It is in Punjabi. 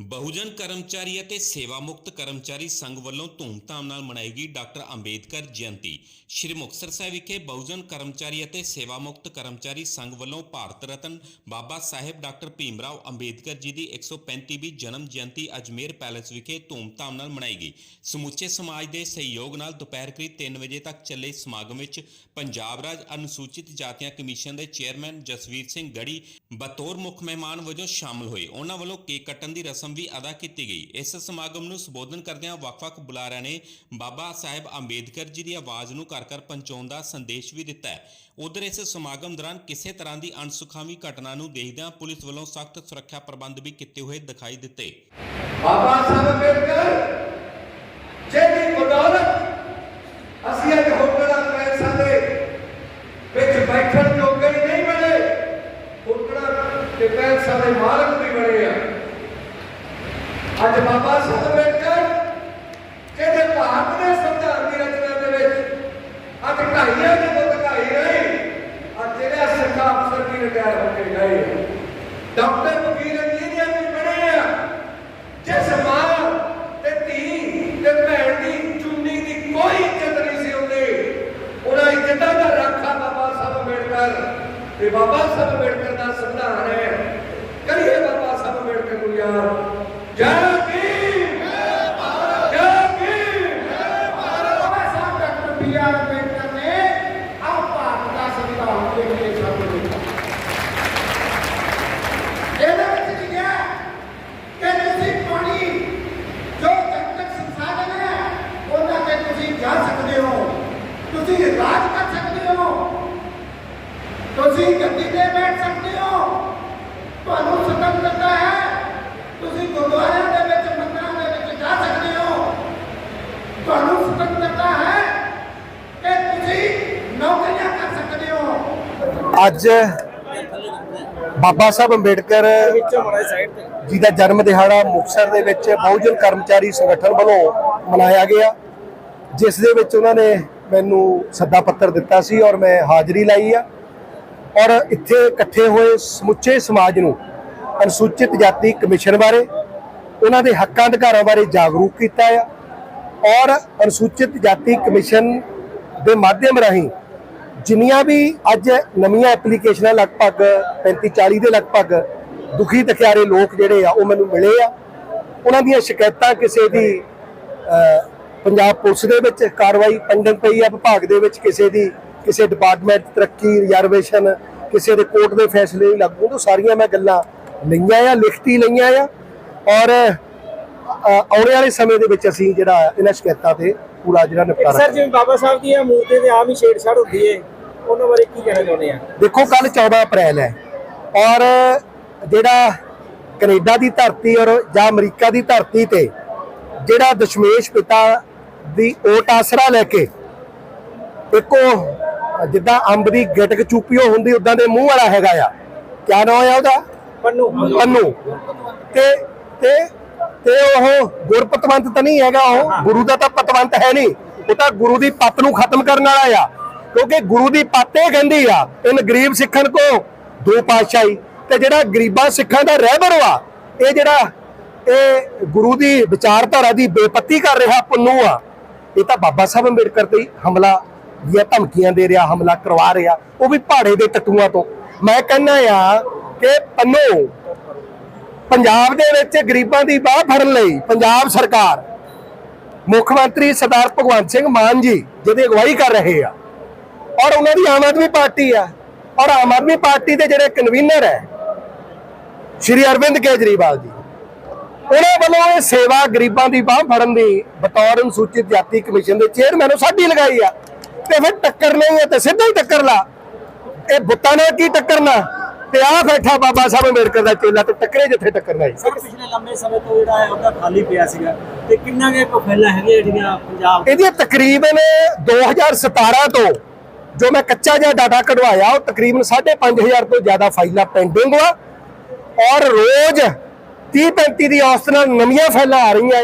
ਬਹੁਜਨ ਕਰਮਚਾਰੀ ਅਤੇ ਸੇਵਾ ਮੁਕਤ ਕਰਮਚਾਰੀ ਸੰਘ ਵੱਲੋਂ ਧੂਮਧਾਮ ਨਾਲ ਮਨਾਈ ਗਈ ਡਾਕਟਰ ਅੰਬੇਦਕਰ ਜਯੰਤੀ। ਸ਼੍ਰੀ ਮੁਕਤਸਰ ਸਾਹਿਬ ਵਿਖੇ ਬਹੁਜਨ ਕਰਮਚਾਰੀ ਅਤੇ ਸੇਵਾ ਮੁਕਤ ਕਰਮਚਾਰੀ ਸੰਘ ਵੱਲੋਂ ਭਾਰਤ ਰਤਨ ਬਾਬਾ ਸਾਹਿਬ ਡਾਕਟਰ ਭੀਮਰਾਓ ਅੰਬੇਦਕਰ ਜੀ ਦੀ 135ਵੀਂ ਜਨਮ ਜਯੰਤੀ ਅਜਮੇਰ ਪੈਲੇਸ ਵਿਖੇ ਧੂਮਧਾਮ ਨਾਲ ਮਨਾਈ ਗਈ। ਸਮੁੱਚੇ ਸਮਾਜ ਦੇ ਸਹਿਯੋਗ ਨਾਲ ਦੁਪਹਿਰ ਕਰੀਬ 3 ਵਜੇ ਤੱਕ ਚੱਲੇ ਸਮਾਗਮ ਵਿੱਚ ਪੰਜਾਬ ਰਾਜ ਅਨੁਸੂਚਿਤ ਜਾਤੀਆਂ ਕਮਿਸ਼ਨ ਦੇ ਚੇਅਰਮੈਨ ਜਸਵੀਰ ਸਿੰਘ ਗੜੀ, ਬਤੌਰ ਮੁੱਖ ਮਹਿਮਾਨ ਵਜੋਂ ਸ਼ਾਮਲ ਹੋਏ। ਉਹਨਾਂ ਵੱਲੋਂ ਕੇਕ ਕੱਟਣ ਦੀ ਰਸਮ ਵੀ ਅਦਾ ਕੀਤੀ ਗਈ। ਇਸ ਸਮਾਗਮ ਨੂੰ ਸੰਬੋਧਨ ਕਰਦਿਆਂ ਵੱਖ-ਵੱਖ ਬੁਲਾਰਿਆਂ ਨੇ ਬਾਬਾ ਸਾਹਿਬ ਅੰਬੇਦਕਰ ਜੀ ਦੀ ਆਵਾਜ਼ ਨੂੰ ਘਰ ਘਰ ਪਹੁੰਚਾਉਣ ਦਾ ਸੰਦੇਸ਼ ਵੀ ਦਿੱਤਾ ਹੈ। ਉਧਰ ਇਸ ਸਮਾਗਮ ਦੌਰਾਨ ਕਿਸੇ ਤਰ੍ਹਾਂ ਦੀ ਅਣਸੁਖਾਵੀਂ ਘਟਨਾ ਨੂੰ ਦੇਖਦਿਆਂ ਪੁਲਿਸ ਵੱਲੋਂ ਸਖਤ ਸੁਰੱਖਿਆ ਪ੍ਰਬੰਧ ਵੀ ਕੀਤੇ ਹੋਏ ਦਿਖਾਈ ਦਿੱਤੇ। ਬਾਬਾ ਸਾਹਿਬ ਅੰਬੇਡਕਰ ਜਿਹਦੀ ਬਦੌਲਤ ਅਸੀਂ ਅੱਜ ਹੋਟਲਾਂ ਪੈਲਸਾਂ ਦੇ ਵਿੱਚ ਬੈਠਣ ਜੋਗੇ ਹੀ ਨਹੀਂ ਬਣੇ, ਹੋਟਲਾਂ ਤੇ ਪੈਲਸਾਂ ਦੇ ਮਾਲਕ ਵੀ ਬਣੇ ਆ ਅੱਜ ਬਾਬਾ ਸਾਹਿਬ ਅੰਬੇਡਕਰ ਜਿਹਦੇ ਭਾਰਤ ਦੇ ਸੰਵਿਧਾਨ ਦੀ ਰਚਨਾ ਦੇ ਵਿੱਚ ਅੱਜ ਢਾਈਆਂ ਜਦੋਂ ਢਾਈ ਰਹੀ ਅੱਜ ਜਿਹੜੇ ਸਿੱਖਾ ਅਫਸਰ ਵੀ ਰਿਟਾਇਰ ਹੋ ਕੇ ਗਏ ਡਾਕਟਰ ਵਕੀਲ ਇੰਜੀਨੀਅਰ ਵੀ ਬਣੇ ਆ। ਜਿਸ ਮਾਂ ਤੇ ਧੀ ਤੇ ਭੈਣ ਦੀ ਚੁੰਨੀ ਦੀ ਕੋਈ ਇੱਜ਼ਤ ਨਹੀਂ ਸੀ ਹੁੰਦੀ, ਉਹਨਾਂ ਇੱਜ਼ਤਾਂ ਦਾ ਰਾਖਾ ਬਾਬਾ ਸਾਹਿਬ ਅੰਬੇਡਕਰ ਤੇ ਬਾਬਾ ਸਾਹਿਬ ਅੰਬੇਡਕਰ ਦਾ ਸੰਵਿਧਾਨ ਹੈ। ਕਰੀਏ ਬਾਬਾ ਸਾਹਿਬ ਅੰਬੇਡਕਰ ਨੂੰ ਯਾਦ। ਜੈ ਭੀਮ ਜੈ Bhim Baba Sahib doctor B R Ambedkar ਨੇ ਆਹ ਭਾਰਤ ਦਾ ਸੰਵਿਧਾਨ ਦੇ ਕੇ ਸਭ ਨੂੰ ਦਿੱਤਾ ਇਹਦੇ ਵਿੱਚ ਲਿਖਿਆ ਕਿ ਤੁਸੀਂ ਪਾਣੀ ਜੋ ਜਨਤਕ ਸੰਸਾਧਨ ਹੈ ਉਹਨਾਂ ਤੇ ਤੁਸੀਂ ਜਾ ਸਕਦੇ ਹੋ ਤੁਸੀਂ ਰਾਜ ਕਰ ਸਕਦੇ ਹੋ ਤੁਸੀਂ ਗੱਦੀ ਤੇ ਬੈਠ ਸਕਦੇ ਹੋ ਤੁਹਾਨੂੰ ਸੁਤੰਤਰਤਾ ਹੈ ਤੁਸੀਂ ਗੁਰਦੁਆਰਿਆਂ ਦੇ ਵਿੱਚ ਮੰਦਿਰਾਂ ਦੇ ਵਿੱਚ ਜਾ ਸਕਦੇ ਹੋ ਤੁਹਾਨੂੰ ਸੁਤੰਤਰਤਾ ਹੈ ਕਿ ਤੁਸੀਂ ਨੌਕਰੀਆਂ ਕਰ ਸਕਦੇ ਹੋ ਅੱਜ ਬਾਬਾ ਸਾਹਿਬ ਅੰਬੇਡਕਰ ਜੀ ਦਾ ਜਨਮ ਦਿਹਾੜਾ ਮੁਕਤਸਰ ਦੇ ਵਿੱਚ ਬਹੁਜਨ ਕਰਮਚਾਰੀ ਸੰਗਠਨ ਵੱਲੋਂ ਮਨਾਇਆ ਗਿਆ। ਜਿਸ ਦੇ ਵਿੱਚ ਉਹਨਾਂ ਨੇ ਮੈਨੂੰ ਸੱਦਾ ਪੱਤਰ ਦਿੱਤਾ ਸੀ ਔਰ ਮੈਂ ਹਾਜ਼ਰੀ ਲਾਈ ਆ। ਔਰ ਇੱਥੇ ਇਕੱਠੇ ਹੋਏ ਸਮੁੱਚੇ ਸਮਾਜ ਨੂੰ ਅਨੁਸੂਚਿਤ ਜਾਤੀ ਕਮਿਸ਼ਨ ਬਾਰੇ, ਉਹਨਾਂ ਦੇ ਹੱਕਾਂ ਅਧਿਕਾਰਾਂ ਬਾਰੇ ਜਾਗਰੂਕ ਕੀਤਾ ਆ। ਔਰ ਅਨੁਸੂਚਿਤ ਜਾਤੀ ਕਮਿਸ਼ਨ ਦੇ ਮਾਧਿਅਮ ਰਾਹੀਂ ਜਿੰਨੀਆਂ ਵੀ ਅੱਜ ਨਵੀਆਂ ਐਪਲੀਕੇਸ਼ਨਾਂ ਲਗਭਗ 35 40 ਦੇ ਲਗਭਗ ਦੁਖੀ ਤਖਿਆਰੇ ਲੋਕ ਜਿਹੜੇ ਆ, ਉਹ ਮੈਨੂੰ ਮਿਲੇ ਆ। ਉਹਨਾਂ ਦੀਆਂ ਸ਼ਿਕਾਇਤਾਂ ਕਿਸੇ ਦੀ ਪੰਜਾਬ ਪੁਲਿਸ ਦੇ ਵਿੱਚ ਕਾਰਵਾਈ ਪੰਡਨ ਪਈ ਆ, ਵਿਭਾਗ ਦੇ ਵਿੱਚ ਕਿਸੇ ਦੀ, ਕਿਸੇ ਡਿਪਾਰਟਮੈਂਟ ਤਰੱਕੀ ਰਿਜ਼ਰਵੇਸ਼ਨ ਕਿਸੇ ਦੇ ਕੋਰਟ ਦੇ ਫੈਸਲੇ ਲਾਗੂ ਲੱਗੂ। ਉਹ ਸਾਰੀਆਂ ਮੈਂ ਗੱਲਾਂ ਲਈਆਂ ਆ, ਲਿਖਤੀ ਲਈਆਂ ਆ। ਔਰ ਆਉਣੇ ਵਾਲੇ ਸਮੇਂ ਦੇ ਵਿੱਚ ਅਸੀਂ ਜਿਹੜਾ ਇਹਨਾਂ ਸ਼ਿਕਾਇਤਾਂ ਤੇ ਪੂਰਾ ਜਿਹੜਾ ਨਿਪਟਾਰਾ ਸਰ, ਜਿਵੇਂ ਬਾਬਾ ਸਾਹਿਬ ਦੀਆਂ ਮੂਰਤੀ ਤੇ ਆਮ ਹੀ ਛੇੜਛਾੜ ਹੁੰਦੀ ਏ। ਉਹਨਾਂ ਬਾਰੇ ਕੀ ਕਹਿਣਾ ਚਾਹੁੰਦੇ ਆ? ਦੇਖੋ ਕੱਲ 14 ਅਪ੍ਰੈਲ ਹੈ ਔਰ ਜਿਹੜਾ ਕੈਨੇਡਾ ਦੀ ਧਰਤੀ ਔਰ ਜਾਂ ਅਮਰੀਕਾ ਦੀ ਧਰਤੀ ਤੇ ਜਿਹੜਾ ਦਸ਼ਮੇਸ਼ ਪਿਤਾ ਦੀ ਓਟ ਆਸਰਾ ਲੈ ਕੇ ਇੱਕੋ ਜਿੱਦਾਂ ਅੰਬ ਦੀ ਗਿਟਕ ਚੂਪੀਓ ਹੁੰਦੀ ਉਦਾਂ ਦੇ ਮੂੰਹ ਵਾਲਾ ਹੈਗਾ ਆ। ਕਿਆ ਨਾਮ ਹੈ ਉਹਦਾ? ਪੰਨੂ। ਪੰਨੂ। ਤੇ ਤੇ ਤੇ ਉਹ ਗੁਰਪਤਵੰਤ ਤਾਂ ਨਹੀਂ ਹੈਗਾ ਉਹ। ਗੁਰੂ ਦਾ ਤਾਂ ਪਤਵੰਤ ਹੈ ਨਹੀਂ। ਉਹ ਤਾਂ ਗੁਰੂ ਦੀ ਪੱਤ ਨੂੰ ਖਤਮ ਕਰਨ ਵਾਲਾ ਆ। ਕਿਉਂਕਿ ਗੁਰੂ ਦੀ ਪੱਤ ਇਹ ਕਹਿੰਦੀ ਆ, ਇਨ ਗਰੀਬ ਸਿੱਖਣ ਕੋ ਦੋ ਪਾਤਸ਼ਾਹੀ। ਤੇ ਜਿਹੜਾ ਗਰੀਬਾਂ ਸਿੱਖਾਂ ਦਾ ਰਹਿਬਰ ਆ ਇਹ ਜਿਹੜਾ ਇਹ ਗੁਰੂ ਦੀ ਵਿਚਾਰਧਾਰਾ ਦੀ ਬੇਪੱਤੀ ਕਰ ਰਿਹਾ ਪੰਨੂ ਆ, ਇਹ ਤਾਂ ਬਾਬਾ ਸਾਹਿਬ ਅੰਬੇਡਕਰ ਤੇ ਹਮਲਾ ਦੀਆਂ ਧਮਕੀਆਂ ਦੇ ਰਿਹਾ, ਹਮਲਾ ਕਰਵਾ ਰਿਹਾ, ਉਹ ਵੀ ਪਹਾੜੇ ਦੇ ਟੱਟੂਆਂ ਤੋਂ। ਮੈਂ ਕਹਿੰਦਾ ਆ ਕਿ ਪੰਨੂ, ਪੰਜਾਬ ਦੇ ਵਿੱਚ ਗਰੀਬਾਂ ਦੀ ਬਾਹ ਫੜਨ ਲਈ ਪੰਜਾਬ ਸਰਕਾਰ ਮੁੱਖ ਮੰਤਰੀ ਸਰਦਾਰ ਭਗਵੰਤ ਸਿੰਘ ਮਾਨ ਜੀ ਜਿਹਦੀ ਅਗਵਾਈ ਕਰ ਰਹੇ ਆ ਔਰ ਉਹਨਾਂ ਦੀ ਆਮ ਆਦਮੀ ਪਾਰਟੀ ਆ। ਔਰ ਆਮ ਆਦਮੀ ਪਾਰਟੀ ਦੇ ਜਿਹੜੇ ਕਨਵੀਨਰ ਹੈ ਸ਼੍ਰੀ ਅਰਵਿੰਦ ਕੇਜਰੀਵਾਲ ਜੀ ਉਹਨਾਂ ਵੱਲੋਂ ਇਹ ਸੇਵਾ ਗਰੀਬਾਂ ਦੀ ਬਾਹ ਫੜਨ ਦੀ ਬਤੌਰ ਅਨੁਸੂਚਿਤ ਜਾਤੀ ਕਮਿਸ਼ਨ ਦੇ ਚੇਅਰਮੈਨ ਨੂੰ ਸਾਡੀ ਲਗਾਈ ਆ। ਤੇ ਫਿਰ ਟੱਕਰ ਨਹੀਂ ਹੈ ਤੇ ਸਿੱਧਾ ਹੀ ਟੱਕਰ ਲਾ। ਇਹ ਬੁੱਤਾਂ ਨਾਲ ਕੀ ਟੱਕਰਨਾ? ਤੇ ਆ ਬੈਠਾ ਬਾਬਾ ਸਾਹਿਬ ਅੰਬੇਡਕਰ ਦਾ ਚੇਲਾ ਤੇ ਟੱਕਰੇ ਜਿੱਥੇ ਟੱਕਰਨਾ ਹੈ ਸਰ ਪਿਛਲੇ ਲੰਬੇ ਸਮੇਂ ਤੋਂ ਜਿਹੜਾ ਹੈ ਉਹਦਾ ਖਾਲੀ ਪਿਆ ਸੀਗਾ। ਤੇ ਕਿੰਨਾ ਕੁ ਕਫੈਲਾ ਹੈਗੇ ਜਿਹੜੀਆਂ ਪੰਜਾਬ ਇਹਦੀਆਂ ਤਕਰੀਬਨ 2017 ਤੋਂ ਜੋ ਮੈਂ ਕੱਚਾ ਜਿਹਾ ਡਾਟਾ ਕਢਵਾਇਆ, ਉਹ ਤਕਰੀਬਨ 5500 ਤੋਂ ਜ਼ਿਆਦਾ ਫਾਈਲਾਂ ਪੈਂਡਿੰਗ ਆ ਔਰ ਰੋਜ਼ 30 35 ਦੀ ਔਸਤ ਨਾਲ ਨਵੀਆਂ ਫਾਈਲਾਂ ਆ ਰਹੀਆਂ।